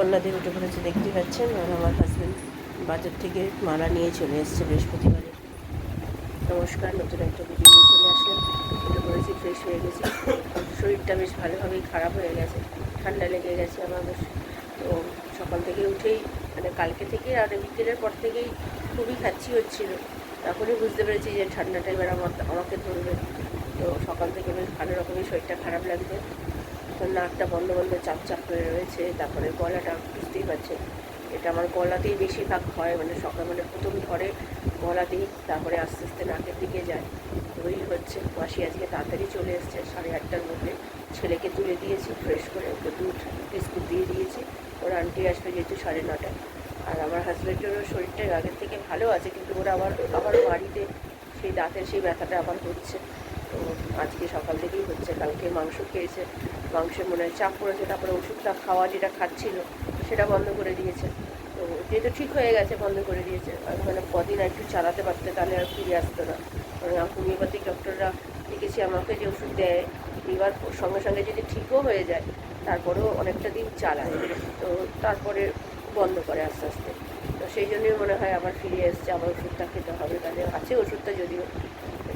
বন্যাদেব উঠে পড়েছে দেখতে পাচ্ছেন, আর আমার হাজব্যান্ড বাজার থেকে মালা নিয়ে চলে এসেছে বৃহস্পতিবারে। নমস্কার, নতুন একটা ভিডিও নিয়ে চলে আসলাম। উঠে পড়েছি ফ্রেশ হয়ে গেছি। শরীরটা বেশ ভালোভাবেই খারাপ হয়ে গেছে, ঠান্ডা লেগে গেছে আমার বেশ। তো সকাল থেকে উঠেই মানে কালকে থেকে আর বিকেলের পর থেকেই খুবই খাচ্ছি হচ্ছিল। তখনই বুঝতে পেরেছি যে ঠান্ডাটা এবার আমার আমাকে ধরবে। তো সকাল থেকে বেশ ভালো রকমই শরীরটা খারাপ লাগছে। তো নাকটা বন্ধ বন্ধ চাপ চাপ হয়ে রয়েছে, তারপরে গলাটা বুঝতেই পারছে এটা আমার গলাতেই বেশিরভাগ হয় মানে সকাল মানে প্রথম ধরে গলাতেই, তারপরে আস্তে আস্তে নাকের দিকে যায়। ওই হচ্ছে, মাসি আজকে তাড়াতাড়ি চলে এসছে, সাড়ে আটটার মধ্যে ছেলেকে তুলে দিয়েছি ফ্রেশ করে ওকে দুধ, বিস্কুট দিয়ে দিয়েছি। ওর আন্টি আসবে যেহেতু সাড়ে নটায়। আর আমার হাজব্যান্ডেরও শরীরটা আগের থেকে ভালো আছে, কিন্তু ওরা আবার আবার বাড়িতে সেই দাঁতের সেই ব্যথাটা আবার হচ্ছে। তো আজকে সকাল থেকেই হচ্ছে, কালকে মাংস খেয়েছে। মাংসে মনে হয় চাপ পড়েছে, তারপরে ওষুধটা খাওয়া যেটা খাচ্ছিল, সেটা বন্ধ করে দিয়েছে। তো যেহেতু ঠিক হয়ে গেছে, বন্ধ করে দিয়েছে, আর মানে কদিন একটু চালাতে পারতে, তাহলে আর ফিরে আসতো না। কারণ হোমিওপ্যাথিক ডক্টররা দেখেছি আমাকে যে ওষুধ দেয়, এবার সঙ্গে সঙ্গে যদি ঠিকও হয়ে যায়, তারপরেও অনেকটা দিন চালায়। তো তারপরে বন্ধ করে আস্তে আস্তে। তো সেই জন্যই মনে হয় আবার ফিরে এসছে, আবার ওষুধটা খেতে হবে, তাহলে আছে ওষুধটা যদিও।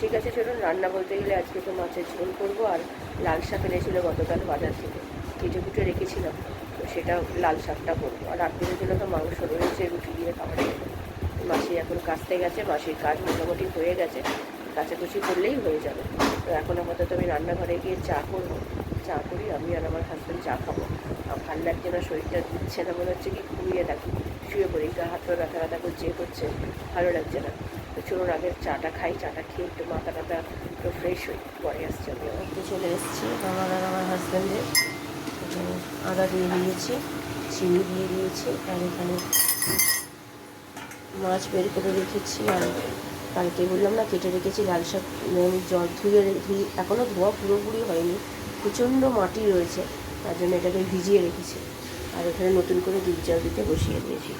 ঠিক আছে, চলুন রান্না বলতে গেলে আজকে তো মাছের ঝোল করব আর লাল শাক এনেছিল গতকাল বাজার থেকে। কেটে কুটে রেখেছিলাম, তো সেটা লাল শাকটা করব। আর রাত্রির জন্য তো মাংস রয়েছে, রুটি দিয়ে খাবার জন্য মাসি এখন কাচতে গেছে, মাসির কাজ মোটামুটি হয়ে গেছে, কাচাকুচি করলেই হয়ে যাবে। তো এখন আপাতত আমি রান্নাঘরে গিয়ে চা করব। চা করি, আমি আর আমার হাজব্যান্ড চা খাব। ভালো লাগছে না শরীরটা দিচ্ছে না, মনে হচ্ছে কি ঘুমিয়ে থাকি। শুয়ে পড়ি, গা হাত ব্যথা ব্যথা করছে করছে, ভালো লাগছে না। তো চলুন আগে চাটা খাই, চাটা খেয়ে একটু মাথা টাথা একটু ফ্রেশ হই, পরে আসছি আমি একটু চলে এসেছি আমার আর আমার হাজব্যান্ডের এখানে আদা দিয়ে দিয়েছি, চিনি দিয়ে দিয়েছি, আর এখানে মাছ বের করে রেখেছি, আর কালকে বললাম না কেটে রেখেছি, লাল শাক জল ধুয়ে ধুই এখনও ধোয়া পুরোপুরি হয়নি, প্রচণ্ড মাটি রয়েছে, তার জন্য এটাকে ভিজিয়ে রেখেছি। আর ওখানে নতুন করে দুধ চাল দিতে বসিয়ে দিয়েছি।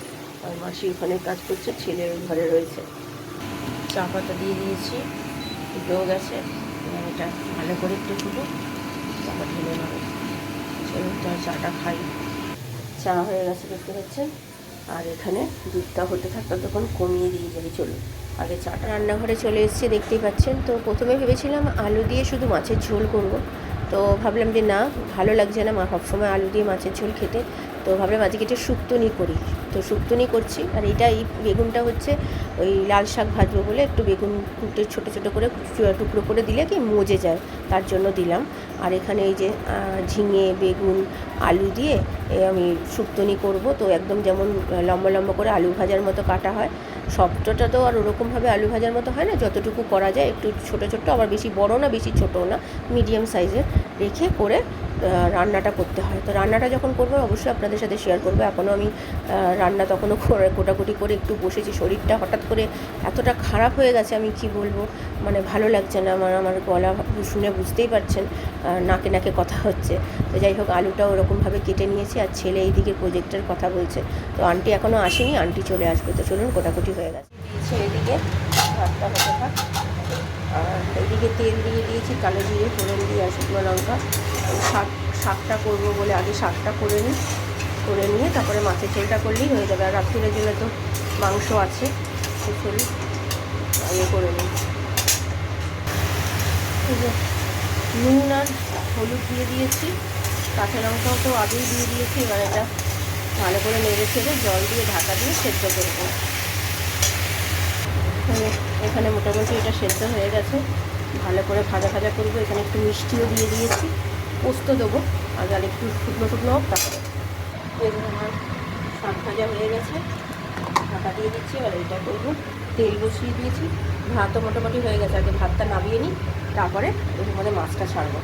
আর মাসি ওখানে কাজ করছে ছেলের ঘরে রয়েছে। চা পাতা দিয়ে দিয়েছি ফুটেও গেছে, এবার এটা ভালো করে একটু ফুটো তারপর ঢেলে নেব। চলুন চাটা খাই। চা হয়ে গেছে দেখতে পাচ্ছেন? আর এখানে দুধটা হতে থাকতে তখন কমিয়ে দিয়ে যাবে, চলুন। আগে চাটা রান্নাঘরে চলে এসেছি, দেখতেই পাচ্ছেন। তো প্রথমে ভেবেছিলাম আলু দিয়ে শুধু মাছের ঝোল করব। তো ভাবলাম যে না, ভালো লাগছে না, মা সবসময় আলু দিয়ে মাছের ঝোল খেতে। তো ভাবলাম আজকে এটা শুক্তনি করি। তো শুক্তনি করছি, আর এটা এই বেগুনটা হচ্ছে ওই লাল শাক ভাজবো বলে একটু বেগুন কুটে ছোটো ছোটো করে টুকরো করে দিলে কি মজে যায়, তার জন্য দিলাম। আর এখানে এই যে ঝিঙে, বেগুন, আলু দিয়ে আমি শুক্তনি করব। তো একদম যেমন, লম্বা লম্বা করে আলু ভাজার মতো কাটা হয় সবটা তো আর ওরকমভাবে আলু ভাজার মতো হয় না, যতটুকু করা যায় একটু ছোটো ছোটো, আবার বেশি বড় না, বেশি ছোটো না মিডিয়াম সাইজের রেখে করে রান্নাটা করতে হয়। তো রান্নাটা যখন করব, অবশ্যই আপনাদের সাথে শেয়ার করব। এখনও আমি রান্না তখনও কোটাকুটি করে একটু বসেছি। শরীরটা হঠাৎ করে এতটা খারাপ হয়ে গেছে, আমি কি বলব? মানে ভালো লাগছে না, আমার আমার গলা শুনে বুঝতেই পারছেন নাকে নাকে কথা হচ্ছে। তো যাই হোক আলুটা ওরকমভাবে কেটে নিয়েছি, আর ছেলে এইদিকে প্রজেক্টের কথা বলছে। তো আন্টি এখনও আসেনি আন্টি চলে আসবে। তো চলুন, কোটাকুটি হয়ে গেছে। দিয়েছে এদিকে, ভাতটা হতে থাক। আর এদিকে তেল দিয়ে দিয়েছি, কালো জিরে, ফোড়ন দিয়ে আর শুকনো লঙ্কা। শাক, শাকটা করব বলে আগে শাকটা করে নিই, করে নিয়ে তারপরে মাছের ঝোলটা করলেই হয়ে যাবে। আর রাত্রিরের জন্য তো মাংস আছে ইয়ে করে নিই। নুন আর হলুদ দিয়ে দিয়েছি, কাঁচা লঙ্কাও তো আগেই দিয়ে দিয়েছি, এবার এটা ভালো করে নেড়ে ছেড়ে জল দিয়ে ঢাকা দিয়ে সেদ্ধ করব এই এখানে মোটামুটি এটা সেদ্ধ হয়ে গেছে। ভালো করে ভাজা ভাজা করব। এখানে একটু মিষ্টিও দিয়ে দিয়েছি। পোস্ত দেবো। আর আর একটু শুকনো শুকনো তারপরে আমার শাক ভাজা হয়ে গেছে। ঢাকা দিয়ে দিচ্ছি, এবার এটা করব। তেল বসিয়ে দিয়েছি। ভাতও মোটামুটি হয়ে গেছে। আগে ভাতটা নামিয়ে নিই, তারপরে এর মধ্যে মাছটা ছাড়বো।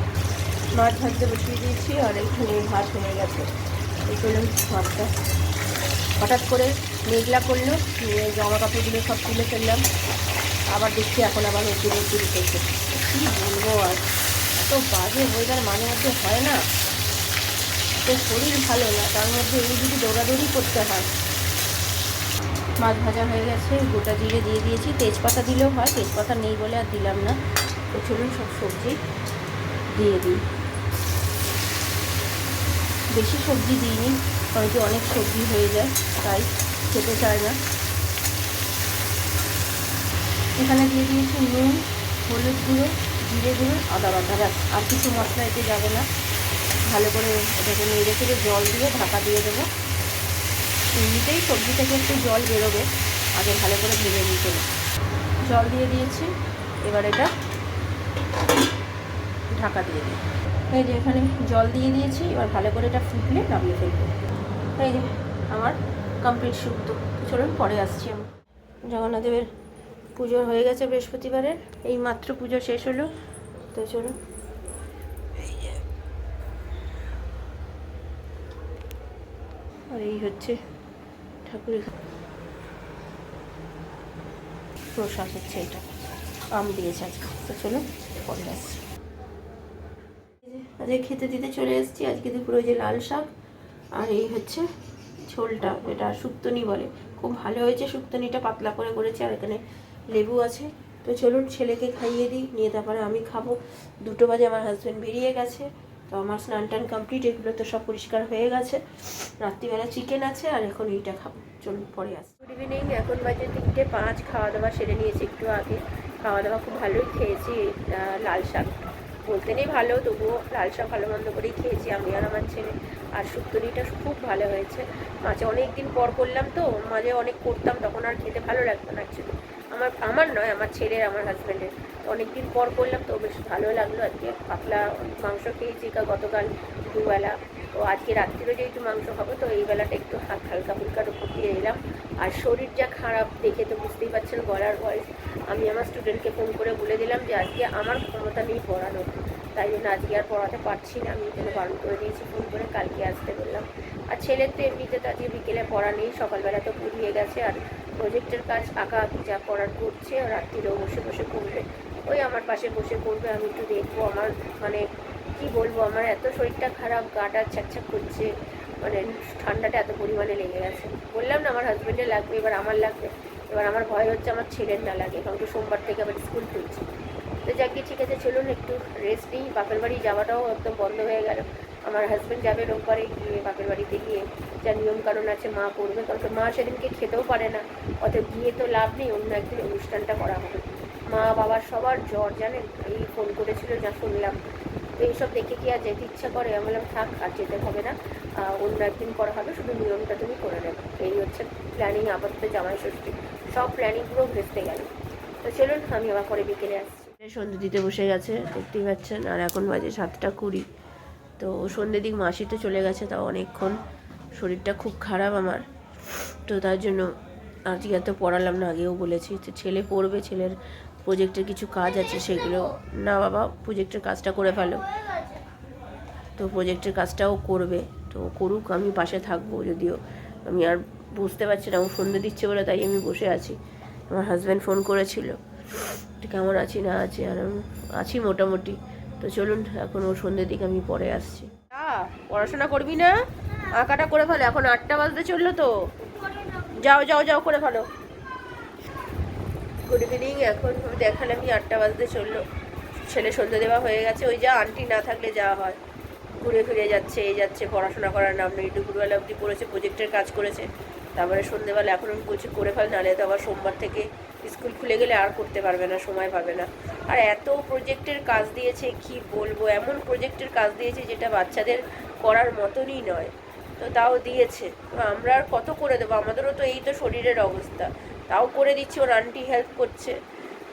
মাছ ভাজতে বসিয়ে দিয়েছি, আর এইখানে ভাত হয়ে গেছে। এই করলাম মাছটা হঠাৎ করে মেঘলা করল জামা কাপড়গুলো সব তুলে ফেললাম। আবার দেখছি এখন আবার রোদ্দুর রোদ্দুর উঠেছে কী বলব আর? এত বাজে ওয়েদার মাঝে মধ্যে হয় না। তো শরীর ভালো না, তার মধ্যে এই যদি দৌড়াদৌড়ি করতে হয়। মাছ ভাজা হয়ে গেছে, গোটা জিরে দিয়ে দিয়েছি। তেজপাতা দিলেও হয়, তেজপাতা নেই বলে আর দিলাম না। তো চলুন সব সবজি দিয়ে দিই। বেশি সবজি দিইনি। অনেকে অনেক সবজি হয়ে যায়, তাই খেতে চায় না। এখানে দিয়ে দিয়েছি নুন, হলুদ গুঁড়ো, জিরে গুঁড়ো, আদা বাটা, ব্যাস। আর কিছু মশলা এতে যাবে না। ভালো করে এটাকে নেড়ে চেড়ে জল দিয়ে ঢাকা দিয়ে দেবো। এমনিতেই সবজি থেকে একটু জল বেরোবে, আগে ভালো করে ভেজে নিতে। জল দিয়ে দিয়েছি, এবার এটা ঢাকা দিয়ে দিই। এই যে এখানে জল দিয়ে দিয়েছি, এবার ভালো করে এটা ফুটলে নামিয়ে ফেলব। এই যে, আমার কমপ্লিট শুক্তো চলুন, পরে আসছি আমি। জগন্নাথ দেবের পুজো হয়ে গেছে বৃহস্পতিবারের এই মাত্র পুজো শেষ হলো। তো চলুন। আর এই হচ্ছে ঠাকুরের প্রসাদ হচ্ছে এটা। আম দিয়েছে আজকে। তো চলুন, পরে আসছি। আজকে খেতে দিতে চলে এসেছি। আজকে দুপুরে যে লাল শাক। আর এই হচ্ছে ঝোলটা, এটা শুক্তনি বলে। খুব ভালো হয়েছে, শুক্তনিটা পাতলা করে করেছে, আর এখানে লেবু আছে। তো চলুন ছেলেকে খাইয়ে দিই, নিয়ে তারপরে আমি খাব। দুটো বাজে, আমার হাজব্যান্ড বেরিয়ে গেছে। তো আমার স্নান টান কমপ্লিট এগুলো তো সব পরিষ্কার হয়ে গেছে। রাত্রিবেলা চিকেন আছে, আর এখন এইটা খাব। চলুন, পরে আসি। গুড ইভিনিং এখন বাজে তিনটে পাঁচ খাওয়া দাওয়া সেরে নিয়েছি একটু আগে। খাওয়া দাওয়া খুব ভালোই খেয়েছি লাল শাক। বলতে নেই ভালো, তবুও লাল শাক ভালো মন্দ করেই খেয়েছি আমি আর আমার আর শুক্তনিটা খুব ভালো হয়েছে। মাঝে অনেক দিন পর করলাম তো, মাঝে অনেক করতাম, তখন আর খেতে ভালো লাগতো না অ্যাকচুয়ালি আমার আমার নয়, আমার ছেলের, আমার হাজব্যান্ডের অনেক দিন পর করলাম তো বেশ ভালো লাগল আজকে। পাতলা মাংস খেয়েছি গতকাল দুবেলা। তো আজকে রাত্রিরও যেহেতু মাংস খাব তো এই বেলাটা একটু হালকা ফুলকার উপর দিয়ে এলাম। আর শরীর যা খারাপ দেখে তো বুঝতেই পারছেন গলার ভয়েস আমি আমার স্টুডেন্টকে ফোন করে বলে দিলাম যে, আজকে আমার ক্ষমতা নেই পড়ানোর। তাই জন্য আজকে আর পড়াতে পারছি না। আমি জন্য বারণ করে দিয়েছি, ফোন করে কালকে আসতে বললাম। আর ছেলের তো এমনিতে তো আজকে বিকেলে পড়া নেই, সকালবেলা তো পুড়িয়ে গেছে। আর প্রজেক্টের কাজ আঁকা আঁকি যা করার করছে, আর রাত্রিরেও বসে বসে করবে ওই আমার পাশে বসে করবে আমি একটু দেখব আমার মানে কি বলব, আমার এত শরীরটা খারাপ, গাটা ছ্যাকছ্যাক করছে মানে ঠান্ডাটা এত পরিমাণে লেগে গেছে। বললাম না, আমার হাজব্যান্ডের লাগবে, এবার আমার লাগবে। এবার আমার ভয় হচ্ছে, আমার ছেলের না লাগে। কারণ সোমবার থেকে আবার স্কুল খুলছে। তো যাকে ঠিক আছে, চলুন একটু রেস্ট নিই। বাপের বাড়ি যাওয়াটাও একদম বন্ধ হয়ে গেল। আমার হাজব্যান্ড যাবে রোববারে গিয়ে বাপের বাড়িতে গিয়ে। যা নিয়ম কানুন আছে, মা করবে। কারণ মা সেদিনকে খেতেও পারে না। অত গিয়ে তো লাভ নেই, অন্য একদিন অনুষ্ঠানটা করা হবে। মা বাবার সবার জ্বর, জানেন? এই ফোন করেছিল, যা শুনলাম। তো এইসব দেখে কি আর যেতে ইচ্ছা করে? আমি বললাম, থাক, আর যেতে হবে না। অন্য একদিন করা হবে, শুধু নিয়মটা তুমি করে নেবে। এই হচ্ছে প্ল্যানিং আপাতত জামাই ষষ্ঠী। সব প্ল্যানিংগুলো ভেস্তে গেল। তো চলুন, আমি আবার পরে বিকেলে আসছি। সন্ধে দিতে বসে গেছে, দেখতেই পাচ্ছেন। আর এখন বাজে সাতটা কুড়ি। তো সন্ধ্যে দিক মাসি তো চলে গেছে, তাও অনেকক্ষণ। শরীরটা খুব খারাপ আমার। তো তার জন্য আজকে এত পড়ালাম না, আগেও বলেছি তো ছেলে পড়বে, ছেলের প্রজেক্টের কিছু কাজ আছে সেগুলো। না বাবা প্রজেক্টের কাজটা করে ফেলো। তো প্রজেক্টের কাজটাও করবে। তো করুক, আমি পাশে থাকব যদিও। আমি আর বুঝতে পারছি না, ও সন্ধে দিচ্ছে বলে তাই আমি বসে আছি। আমার হাজব্যান্ড ফোন করেছিল। কেমন আছি না আছি, আর আছি মোটামুটি। তো চলুন, এখন ওর সন্ধ্যের দিকে আমি পরে আসছি। পড়াশোনা করবি না? আঁকাটা করে ফেলো, এখন আটটা বাজতে চলল তো। যাও যাও যাও করে ফেলো। গুড ইভিনিং এখন দেখালে আমি আটটা বাজতে চলল। ছেলে সন্ধ্যে দেওয়া হয়ে গেছে, ওই যা আন্টি না থাকলে যাওয়া হয়। ঘুরে ফিরে যাচ্ছে, এই যাচ্ছে, পড়াশোনা করার নাম নেই। দুপুরবেলা অবধি পড়েছে প্রজেক্টের কাজ করেছে। তারপরে সন্ধ্যেবেলা এখন আমি বলছি, করে ফেল, নাহলে তো আবার সোমবার থেকে স্কুল খুলে গেলে আর করতে পারবে না, সময় পাবে না। আর এত প্রজেক্টের কাজ দিয়েছে, কি বলব? এমন প্রজেক্টের কাজ দিয়েছে যেটা বাচ্চাদের করার মতনই নয়। তো তাও দিয়েছে। আমরা আর কত করে দেবো? আমাদেরও তো এই তো শরীরের অবস্থা। তাও করে দিচ্ছি, ওর আন্টি হেল্প করছে।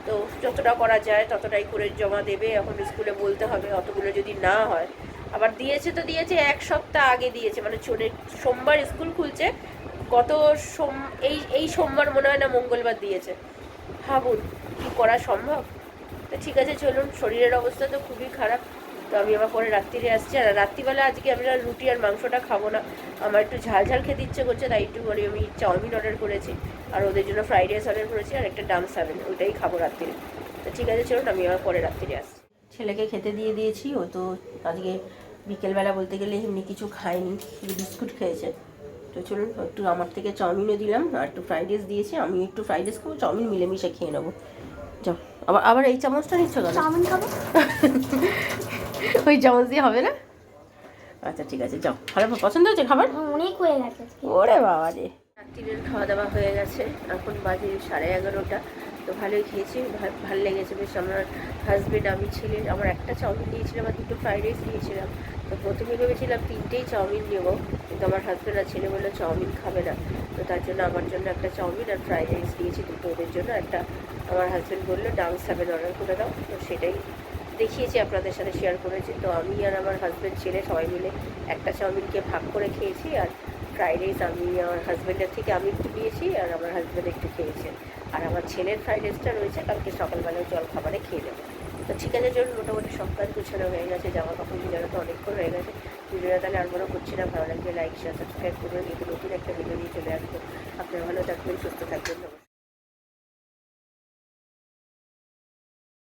তো যতটা করা যায়, ততটাই করে জমা দেবে। এখন স্কুলে বলতে হবে, অতগুলো যদি না হয়। আবার দিয়েছে তো দিয়েছে, এক সপ্তাহ আগে দিয়েছে। মানে সোমবার স্কুল খুলছে, গত সোম, এই এই সোমবার মনে হয় না মঙ্গলবার দিয়েছে। ভাবুন কি করা সম্ভব? তো ঠিক আছে, চলুন, শরীরের অবস্থা তো খুবই খারাপ। তো আমি আবার পরে রাত্রিরে আসছি। আর রাত্রিবেলা আজকে আমরা রুটি আর মাংসটা খাব না। আমার একটু ঝাল ঝাল খেতে ইচ্ছে করছে, তাই একটু করে আমি চাউমিন অর্ডার করেছি। আর ওদের জন্য ফ্রাইড রাইস অর্ডার করেছি, আর একটা ডাম সাবেন ওইটাই খাব রাত্রিরে। তো ঠিক আছে, চলুন, আমি আবার পরে রাত্রিরে আসছি। ছেলেকে খেতে দিয়ে দিয়েছি, ও তো আজকে বিকেলবেলা বলতে গেলে এমনি কিছু খায়নি, বিস্কুট খেয়েছে। তো চলুন একটু আমার থেকে চাউমিনও দিলাম আর একটু ফ্রাইড রাইস দিয়েছি আমি একটু ফ্রাইড রাইস খাব চাউমিন মিলেমিশে খেয়ে নেব। যাও আবার আবার এই চামচটা নিচ্ছ কেন? চাউমিন খাব? ওই চামচ দিয়ে হবে না? আচ্ছা ঠিক আছে যাও ভালো পছন্দ হয়েছে খাবার? অনেক হয়ে গেছে ওরে বাবা রে। রাত্রিরের খাওয়া দাওয়া হয়ে গেছে এখন বাজে সাড়ে এগারোটা তো ভালোই খেয়েছি ভালো লেগেছে বেশ আমার হাজবেন্ড আমি ছেলে আমার একটা চাউমিন দিয়েছিলাম আর দুটো ফ্রাইড রাইস নিয়েছিলাম তো প্রথমে ভেবেছিলাম তিনটেই চাউমিন নেব, কিন্তু আমার হাজব্যান্ড আর ছেলে বলল চাউমিন খাবে না। তো তার জন্য আমার জন্য একটা চাউমিন আর ফ্রাইড রাইস নিয়েছি দুটো ওদের জন্য। একটা আমার হাজব্যান্ড বলল ডান্স সেভেন অর্ডার করে দাও। তো সেটাই দেখিয়েছি, আপনাদের সাথে শেয়ার করেছি। তো আমি আর আমার হাজব্যান্ড ছেলে সবাই মিলে একটা চাউমিনকে ভাগ করে খেয়েছি, আর ফ্রাইড রাইস আমি আমার হাজব্যান্ডের থেকে আমি একটু নিয়েছি, আর আমার হাজব্যান্ড একটু খেয়েছে। আর আমার ছেলের ফ্রাইড রাইসটা রয়েছে, কালকে সকালবেলায় জল খাবারে খেয়ে নেব। তো ঠিক আছে জন্য মোটামুটি সব কাজ গুছানো হয়ে গেছে জামা কাপড় ভিডিওটা তো অনেকক্ষণ হয়ে গেছে। ভিডিওটা তাহলে আর মনে করছি না, ভালো লাগবে লাইক শেয়ার সাবস্ক্রাইব করবেন কিন্তু নতুন একটা ভিডিও নিয়ে চলে আসব। আপনারা ভালো থাকবেন, সুস্থ থাকবেন